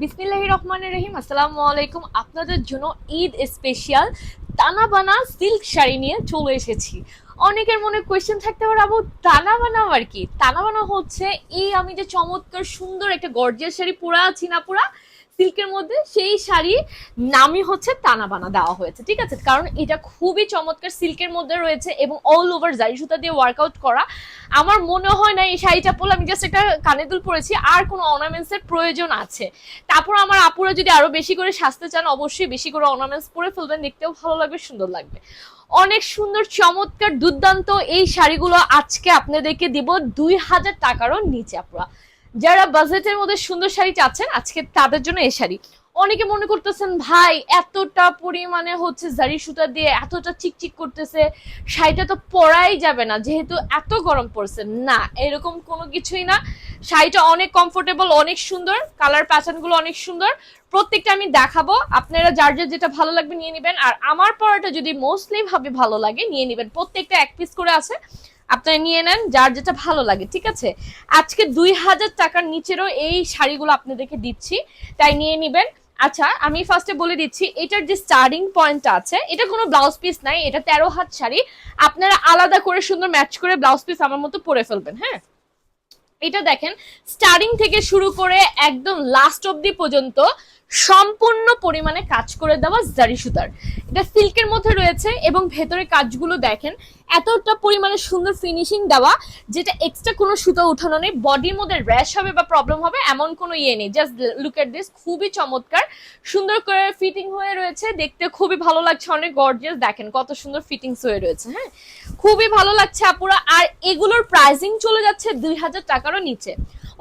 বিসমিল্লাহ রহমানের রহিম, আসসালামু আলাইকুম। আপনাদের জন্য ঈদ স্পেশাল টানা বানা সিল্ক শাড়ি নিয়ে চলে এসেছি। অনেকের মনে কোয়েশ্চেন থাকতে পারে, আবু টানা বানা আর কি? টানা বানা হচ্ছে, এই আমি যে চমৎকার সুন্দর একটা গর্জিয়াস শাড়ি পুরা আছি না পুরা সিল্কের মধ্যে সেই শাড়ি নামই হচ্ছে টানা বানা দেওয়া হয়েছে, ঠিক আছে? কারণ এটা খুবই চমৎকার সিল্কের মধ্যে রয়েছে এবং অল ওভার জারি সুতা দিয়ে ওয়ার্কআউট করা। আমার মনে হয় না এই শাড়িটা পরলে আমি জাস্ট একটা কানে দুল পরেছি, আর কোনো অর্নামেন্টস এর প্রয়োজন আছে। তারপর আমার আপুরা যদি আরও বেশি করে সাজতে চান, অবশ্যই বেশি করে অর্নামেন্টস পরে ফেলবেন, দেখতেও ভালো লাগবে, সুন্দর লাগবে। অনেক সুন্দর, চমৎকার, দুর্দান্ত এই শাড়িগুলো আজকে আপনাদেরকে দিব দুই হাজার টাকারও নিচে আপুরা। যারা বাজেটের মধ্যে সুন্দর শাড়ি চাচ্ছেন, আজকে তাদের জন্য এই শাড়ি। অনেকে মনে করতেছেন, ভাই, এতটা পরিমাণে হচ্ছে জারি সুতা দিয়ে এতটা চিকচিক করতেছে, শাড়িটা তো পরাই যাবে না, যেহেতু এত গরম পড়ছে। না, এরকম কোনো কিছুই না। শাড়িটা অনেক কমফোর্টেবল অনেক সুন্দর কালার প্যাটার্নগুলো অনেক সুন্দর। প্রত্যেকটা আমি দেখাবো, আপনারা যার যার যেটা ভালো লাগবে নিয়ে নেবেন, আর আমার পরাটা যদি মোস্টলি ভাবে ভালো লাগে, নিয়ে নেবেন। প্রত্যেকটা এক পিস করে আছে। আপনারা নিয়ে নেন, যার যেটা ভালো লাগে, ঠিক আছে? আজকে দুই হাজার টাকার নিচেরও এই শাড়িগুলো আপনাদেরকে দিচ্ছি, তাই নিয়ে নেবেন। আচ্ছা আমি ফার্স্টে বলে দিচ্ছি, এটার যে স্টার্টিং পয়েন্টটা আছে, এটা কোনো ব্লাউজ পিস নাই, এটা তেরো হাত শাড়ি। আপনারা আলাদা করে সুন্দর ম্যাচ করে ব্লাউজ পিস আমার মতো পরে ফেলবেন হ্যাঁ? এটা দেখেন স্টার্টিং থেকে শুরু করে একদম লাস্ট অব্দি পর্যন্ত সম্পূর্ণ পরিমাণে কাজ করে দেওয়া জারি সুতার। এটা সিল্কের মধ্যে রয়েছে এবং ভেতরে কাজগুলো দেখেন এতটা পরিমাণে সুন্দর ফিনিশিং দেওয়া, যেটা এক্সট্রা কোনো সুতো উঠানো নেই বডির মধ্যে র্যাশ হবে বা প্রবলেম হবে, এমন কোনো ইয়ে নেই। জাস্ট লুক এট দিস খুবই চমৎকার। সুন্দর করে ফিটিং হয়ে রয়েছে, দেখতে খুবই ভালো লাগছে, অনেক গর্জিয়াস দেখেন কত সুন্দর ফিটিংস হয়ে রয়েছে হ্যাঁ? খুবই ভালো লাগছে, আপুরা। আর এগুলোর প্রাইসিং চলে যাচ্ছে দুই হাজার টাকারও নিচে।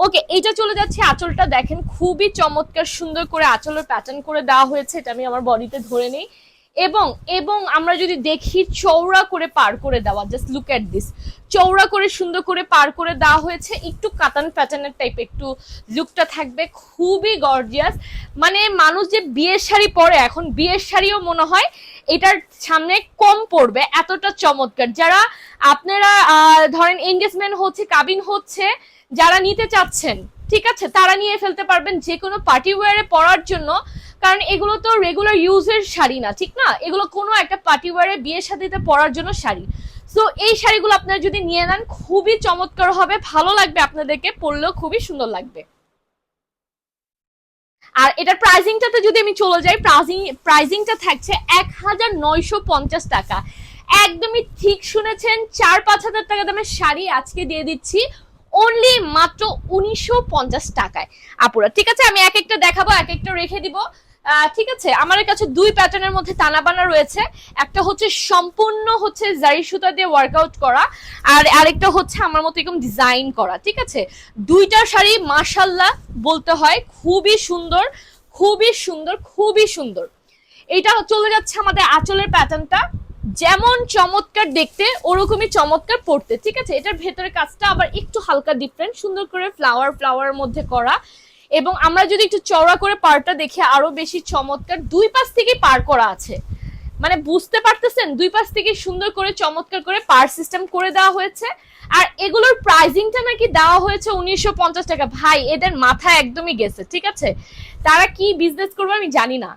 ওকে এইটা চলে যাচ্ছে আঁচলটা। দেখেন খুবই চমৎকার, সুন্দর করে আঁচলের প্যাটার্ন করে দেওয়া হয়েছে, এটা আমি আমার বডিতে ধরে নেই। এবং এবং আমরা যদি দেখি চৌড়া করে পার করে দেওয়া জাস্ট লুক এট দিস চৌড়া করে সুন্দর করে পার করে দেওয়া হয়েছে, একটু কাতান প্যাটার্নের টাইপ একটু লুকটা থাকবে, খুবই গর্জিয়াস মানে মানুষ যে বিয়ের শাড়ি পরে, এখন বিয়ের শাড়িও মনে হয় এটার সামনে কম পড়বে এতটা চমৎকার। যারা আপনারা ধরেন এঙ্গেজমেন্ট হচ্ছে কাবিন হচ্ছে, যারা নিতে চাচ্ছেন ঠিক আছে, তারা নিয়ে ফেলতে পারবেন যে কোনো পার্টি ওয়ারে পরার জন্য। কারণ এগুলো তো রেগুলার ইউজের শাড়ি না, ঠিক না? এগুলো কোনো একটা পার্টি ওয়ারে বিয়ের সাথে পরার জন্য শাড়ি। সো এই শাড়িগুলো আপনারা যদি নিয়ে নেন, খুবই চমৎকার হবে, ভালো লাগবে আপনাদেরকে, পরলেও খুবই সুন্দর লাগবে। আর এটার প্রাইজিংটাতে যদি আমি চলে যাই প্রাইজিং প্রাইজিংটা থাকছে এক হাজার নয়শো পঞ্চাশ টাকা। একদমই ঠিক শুনেছেন চার পাঁচ হাজার টাকা দামের শাড়ি আজকে দিয়ে দিচ্ছি। অনলি মাত্র উনিশশো পঞ্চাশ টাকায়। আপুরা, ঠিক আছে? আমি এক একটা দেখাবো, এক একটা রেখে দিব। ঠিক আছে? আমার কাছে দুই প্যাটার্নের মধ্যে টানাবানা রয়েছে। একটা হচ্ছে সম্পূর্ণ হচ্ছে জারি সুতা দিয়ে ওয়ার্কআউট করা, আর আরেকটা হচ্ছে আমার মতো এরকম ডিজাইন করা, ঠিক আছে? দুইটা শাড়ি মাশাল্লাহ বলতে হয়, খুবই সুন্দর খুবই সুন্দর খুবই সুন্দর। এটা চলে যাচ্ছে আমাদের আঁচলের প্যাটার্নটা যেমন চমৎকার দেখতে, ওরকমই চমৎকার পড়তে, ঠিক আছে? এটার ভেতরে কাজটা আবার একটু হালকা ডিফারেন্ট সুন্দর করে ফ্লাওয়ার ফ্লাওয়ার মধ্যে করা। এবং আমরা যদি একটু চওড়া করে পারটা দেখে আরও বেশি চমৎকার, দুই পাশ থেকে পার করা আছে। মানে বুঝতে পারতেছেন? দুই পাশ থেকে সুন্দর করে চমৎকার করে পার সিস্টেম করে দেওয়া হয়েছে। আর এগুলোর প্রাইজিংটা নাকি দেওয়া হয়েছে উনিশশো পঞ্চাশ টাকা। ভাই, এদের মাথা একদমই গেছে, ঠিক আছে? তারা কি বিজনেস করবে আমি জানি না।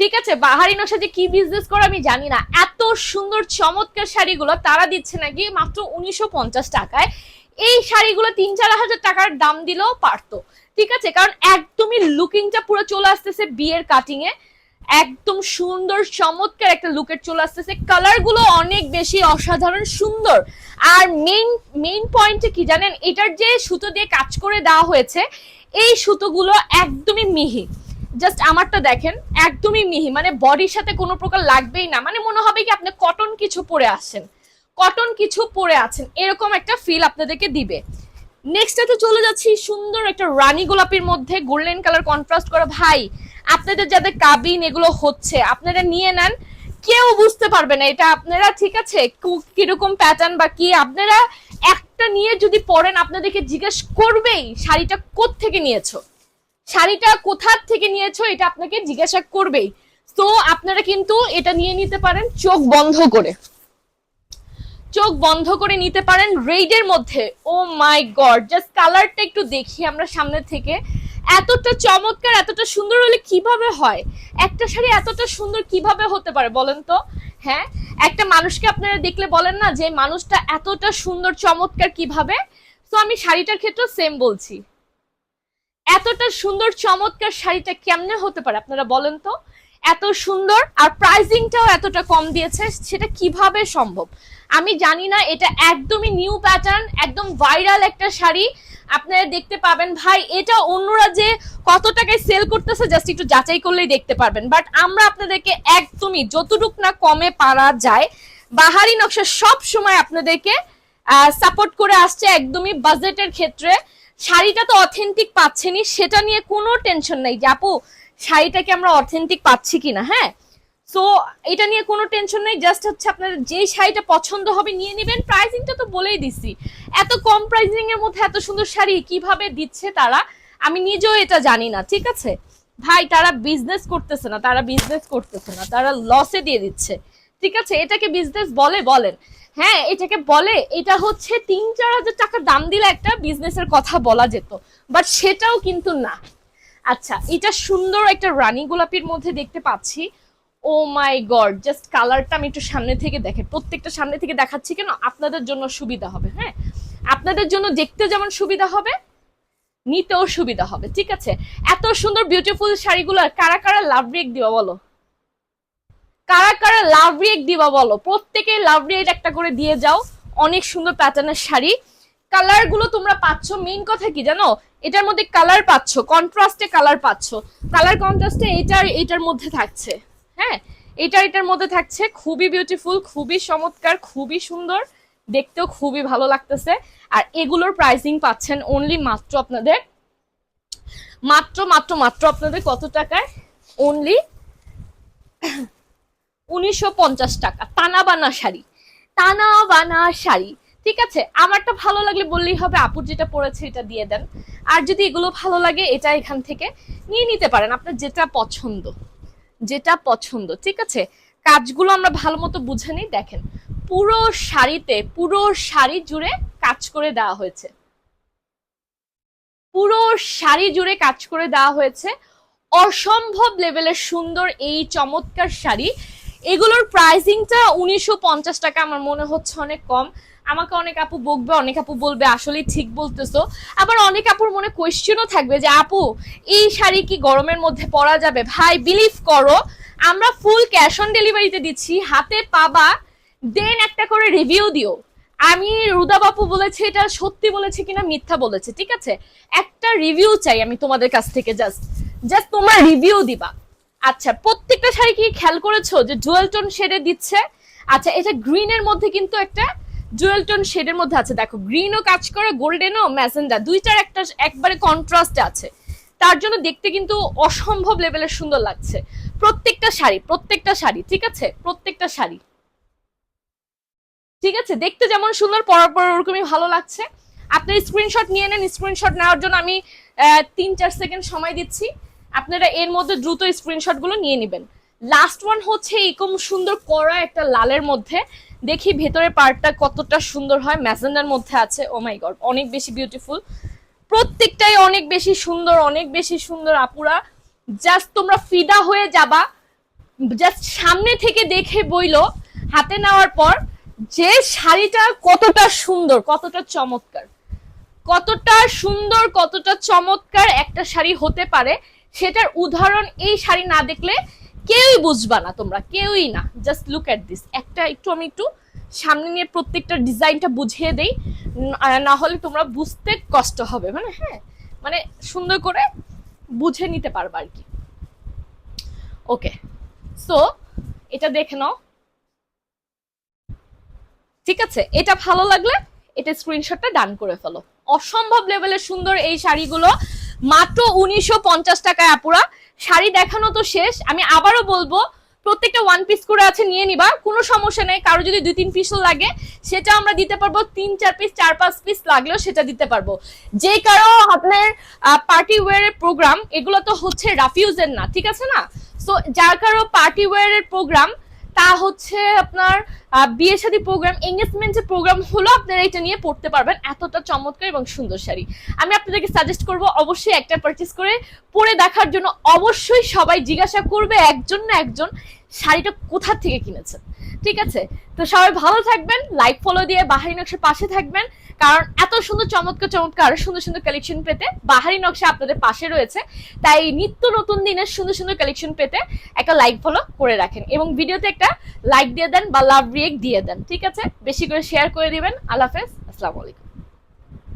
ঠিক আছে, বাহারি নকশা যে কি বিজনেস করে আমি জানি না। এত সুন্দর, চমৎকার শাড়িগুলো তারা দিচ্ছে নাকি মাত্র উনিশশো পঞ্চাশ টাকায়। এই শাড়িগুলো তিন চার হাজার টাকার দাম দিলেও পারতো। ঠিক আছে, কারণ একদমই লুকিংটা পুরো চলে আসতেছে বিয়ের কাটিং এ একদম সুন্দর, চমৎকার একটা লুকের চলে আসতেছে। কালারগুলো অনেক বেশি অসাধারণ, সুন্দর। আর মেইন মেইন পয়েন্টে কি জানেন? এটার যে সুতো দিয়ে কাজ করে দেওয়া হয়েছে, এই সুতোগুলো একদমই মিহি। জাস্ট আমারটা দেখেন, একদমই মিহি মানে বডির সাথে কোনো প্রকার লাগবেই না। মানে মনে হবে কি আপনি কটন কিছু পরে আসছেন কটন কিছু পরে আছেন, এরকম একটা ফিল আপনাদেরকে দিবে। নেক্সটটাতে চলে যাচ্ছি, সুন্দর একটা রানী গোলাপির মধ্যে গোল্ডেন কালার কন্ট্রাস্ট করা। ভাই, আপনাদের যাদের কাবিন এগুলো হচ্ছে, আপনারা নিয়ে নেন। কেউ বুঝতে পারবে না এটা আপনারা, ঠিক আছে? কীরকম প্যাটার্ন বা কি? আপনারা একটা নিয়ে যদি পরেন আপনাদেরকে জিজ্ঞেস করবেই, শাড়িটা থেকে নিয়েছো? শাড়িটা কোথার থেকে নিয়েছো এটা আপনাকে জিজ্ঞাসা করবেই। তো আপনারা কিন্তু এটা নিয়ে নিতে পারেন, চোখ বন্ধ করে। চোখ বন্ধ করে নিতে পারেন রেডের মধ্যে। ও মাই গড, জাস্ট কালারটা একটু দেখি আমরা সামনে থেকে। এতটা চমৎকার, এতটা সুন্দর হলে কীভাবে হয়? একটা শাড়ি এতটা সুন্দর কীভাবে হতে পারে বলেন তো? হ্যাঁ? একটা মানুষকে আপনারা দেখলে বলেন না যে মানুষটা এতটা সুন্দর, চমৎকার কীভাবে? তো আমি শাড়িটার ক্ষেত্রে সেম বলছি। এতটা সুন্দর, চমৎকার শাড়িটা কেমনে হতে পারে আপনারা বলেন তো? এত সুন্দর আর প্রাইসিংটাও এতটা কম দিয়েছে, সেটা কীভাবে সম্ভব? আমি জানি না, এটা একদমই নিউ প্যাটার্ন, একদম ভাইরাল একটা শাড়ি। আপনারা দেখতে পাবেন, ভাই, এটা অন্যরা যে কত টাকায় সেল করতেছে, জাস্ট একটু যাচাই করলেই দেখতে পারবেন। বাট আমরা আপনাদেরকে একদমই যতটুক না কমে পারা যায়, বাহারি নকশা সব সময় আপনাদেরকে সাপোর্ট করে আসছে একদমই বাজেটের ক্ষেত্রে। শাড়িটা তো অথেন্টিক পাচ্ছেনি সেটা নিয়ে কোনো টেনশন নেই যে আপু শাড়িটাকে আমরা অথেন্টিক পাচ্ছি কিনা হ্যাঁ? সো এটা নিয়ে কোনো টেনশন নেই জাস্ট হচ্ছে আপনার যেই শাড়িটা পছন্দ হবে নিয়ে নেবেন। প্রাইসিংটা তো বলেই দিছি। এত কম প্রাইসিং এর মধ্যে এত সুন্দর শাড়ি কীভাবে দিচ্ছে তারা, আমি নিজেও এটা জানি না, ঠিক আছে? ভাই, তারা বিজনেস করতেছে না, তারা বিজনেস করতেছে না, তারা লসে দিয়ে দিচ্ছে। ঠিক আছে? এটাকে বিজনেস বলে বলেন। হ্যাঁ এটাকে বলে, এটা হচ্ছে তিন চার হাজার টাকা দাম দিলে একটা বিজনেসের কথা বলা যেত বাট সেটাও কিন্তু না। আচ্ছা এটা সুন্দর একটা রানী গোলাপির মধ্যে দেখতে পাচ্ছি। ও মাই গড জাস্ট কালারটা আমি একটু সামনে থেকে দেখে, প্রত্যেকটা সামনে থেকে দেখাচ্ছি কেন? আপনাদের জন্য সুবিধা হবে হ্যাঁ? আপনাদের জন্য দেখতে যেমন সুবিধা হবে, নিতেও সুবিধা হবে, ঠিক আছে? এত সুন্দর বিউটিফুল শাড়িগুলো, কারা কারা লাভ রেক দিবা বলো? কারা কারা লাভ রেক দিবা বলো, প্রত্যেকে লাভ রেক একটা করে দিয়ে যাও। অনেক সুন্দর প্যাটার্নের শাড়ি। কালারগুলো তোমরা পাচ্ছ মেইন কথা কি জানো? এটার মধ্যে কালার পাচ্ছ কন্ট্রাস্টে কালার পাচ্ছ। কালার কন্ট্রাস্টে এটার এটার মধ্যে থাকছে। হ্যাঁ এটা এটার মধ্যে থাকছে, খুবই বিউটিফুল খুবই চমৎকার, খুবই সুন্দর। দেখতেও খুবই ভালো লাগতেছে। আর এগুলোর প্রাইসিং পাচ্ছেন অনলি মাত্র আপনাদের, মাত্র মাত্র মাত্র আপনাদের কত টাকায়? অনলি উনিশশো পঞ্চাশ টাকা টানা বানা শাড়ি টানা বানা শাড়ি, ঠিক আছে? আমারটা ভালো লাগলে বললেই হবে, আপুর যেটা পড়েছে এটা দিয়ে দেন। আর যদি এগুলো ভালো লাগে, এটা এখান থেকে নিয়ে নিতে পারেন আপনার যেটা পছন্দ যেটা পছন্দ, ঠিক আছে? কাজগুলো আমরা ভালো মতো বুঝে নিই। দেখেন, পুরো শাড়িতে, পুরো শাড়ি জুড়ে কাজ করে দেওয়া হয়েছে। পুরো শাড়ি জুড়ে কাজ করে দেওয়া হয়েছে। অসম্ভব লেভেলের সুন্দর এই চমৎকার শাড়ি। এগুলোর প্রাইসিংটা উনিশশো পঞ্চাশ টাকা, আমার মনে হচ্ছে অনেক কম। আমাকে অনেক আপু বকবে, অনেক আপু বলবে আসলে ঠিক বলতেছো। আবার অনেক আপুর মনে কোয়েশ্চেনও থাকবে যে, আপু, এই শাড়ি কি গরমের মধ্যে পরা যাবে? ভাই বিলিভ করো, আমরা ফুল ক্যাশ অন ডেলিভারিতে দিচ্ছি, হাতে পাবা দেন একটা করে রিভিউ দিও। আমি রুদা বাপু বলেছে, এটা সত্যি বলেছে কিনা মিথ্যা বলেছে, ঠিক আছে? একটা রিভিউ চাই আমি তোমাদের কাছ থেকে জাস্ট জাস্ট তোমার রিভিউ দিবা। আচ্ছা প্রত্যেকটা শাড়ি কি খেয়াল করেছ যে জুয়েল টোন শেডে দিচ্ছে? আচ্ছা এটা গ্রিনের মধ্যে কিন্তু একটা জুয়েল টোন শেডের মধ্যে আছে। দেখো গ্রিনও কাজ করে গোল্ডেনও ম্যাজেন্ডা দুইটার একটা একবারে কন্ট্রাস্ট আছে। তার জন্য দেখতে কিন্তু অসম্ভব লেভেলের সুন্দর লাগছে। প্রত্যেকটা শাড়ি প্রত্যেকটা শাড়ি, ঠিক আছে? প্রত্যেকটা শাড়ি। ঠিক আছে? দেখতে যেমন সুন্দর, পরার পর ওরকমই ভালো লাগছে। আপনি স্ক্রিনশট নিয়ে নেন। স্ক্রিনশট নেওয়ার জন্য আমি তিন চার সেকেন্ড সময় দিচ্ছি। আপনারা এর মধ্যে দ্রুত স্ক্রিনশটগুলো নিয়ে নেবেন। লাস্ট ওয়ান হচ্ছে এরকম সুন্দর করা একটা লালের মধ্যে। দেখি ভেতরের পার্টটা কতটা সুন্দর হয়। ম্যাজেন্ডার মধ্যে আছে। ও মাই গড অনেক বেশি বিউটিফুল প্রত্যেকটাই অনেক বেশি সুন্দর, অনেক বেশি সুন্দর আপুরা। জাস্ট তোমরা ফিদা হয়ে যাবা। জাস্ট সামনে থেকে দেখে বইলো। হাতে নেওয়ার পর যে শাড়িটা কতটা সুন্দর, কতটা চমৎকার। কতটা সুন্দর, কতটা চমৎকার একটা শাড়ি হতে পারে। সেটার উদাহরণ এই শাড়ি না দেখলে কেউই বুঝবা না তোমরা, কেউই না। জাস্ট লুক অ্যাট দিস একটা একটু আমি একটু সামনে নিয়ে প্রত্যেকটা ডিজাইনটা বুঝিয়ে দেই ন- হলে তোমরা বুঝতে কষ্ট হবে। মানে হ্যাঁ মানে সুন্দর করে বুঝে নিতে পারবা আর কি। ওকে সো এটা দেখে নাও। ঠিক আছে, এটা ভালো লাগলে এটা স্ক্রিনশটটা ডান করে ফেলো। অসম্ভব লেভেলের সুন্দর এই শাড়িগুলো। মাত্র উনিশশো পঞ্চাশ টাকায় আপুরা। শাড়ি দেখানো তো শেষ। আমি আবারও বলব, প্রত্যেকটা ওয়ান পিস করে আছে, নিয়ে নিবা। কোনো সমস্যা নেই। কারও যদি দুই, তিন পিসও লাগে, সেটা আমরা দিতে পারব। তিন, চার পিস চার, পাঁচ পিস লাগলেও সেটা দিতে পারব। যে কারও আপনার পার্টি ওয়ারের প্রোগ্রাম এগুলো তো হচ্ছে রাফিউজের না, ঠিক আছে না? সো যার কারও পার্টি ওয়ারের প্রোগ্রাম তা হচ্ছে আপনার বিয়ে শাদী প্রোগ্রাম এঙ্গেজমেন্ট যে প্রোগ্রাম হলো, আপনারা এটা নিয়ে পড়তে পারবেন। এতটা চমৎকার এবং সুন্দর শাড়ি। আমি আপনাদেরকে সাজেস্ট করব অবশ্যই একটা পারচেস করে পরে দেখার জন্য অবশ্যই সবাই জিজ্ঞাসা করবে একজন না একজন। শাড়িটা কোথা থেকে কিনেছেন? ঠিক আছে? তো সবাই ভালো থাকবেন লাইক ফলো দিয়ে বাহারি নকশার পাশে থাকবেন। কারণ এত সুন্দর, চমৎকার চমৎকার, সুন্দর সুন্দর কালেকশন পেতে বাহারি নকশা আপনাদের পাশে রয়েছে। তাই নিত্য নতুন দিনের সুন্দর সুন্দর কালেকশন পেতে একটা লাইক ফলো করে রাখেন এবং ভিডিওতে একটা লাইক দিয়ে দেন বা লাভ রিয়েক্ট দিয়ে দেন। ঠিক আছে? বেশি করে শেয়ার করে দিবেন। আল্লাহ হাফেজ। আসসালামু আলাইকুম।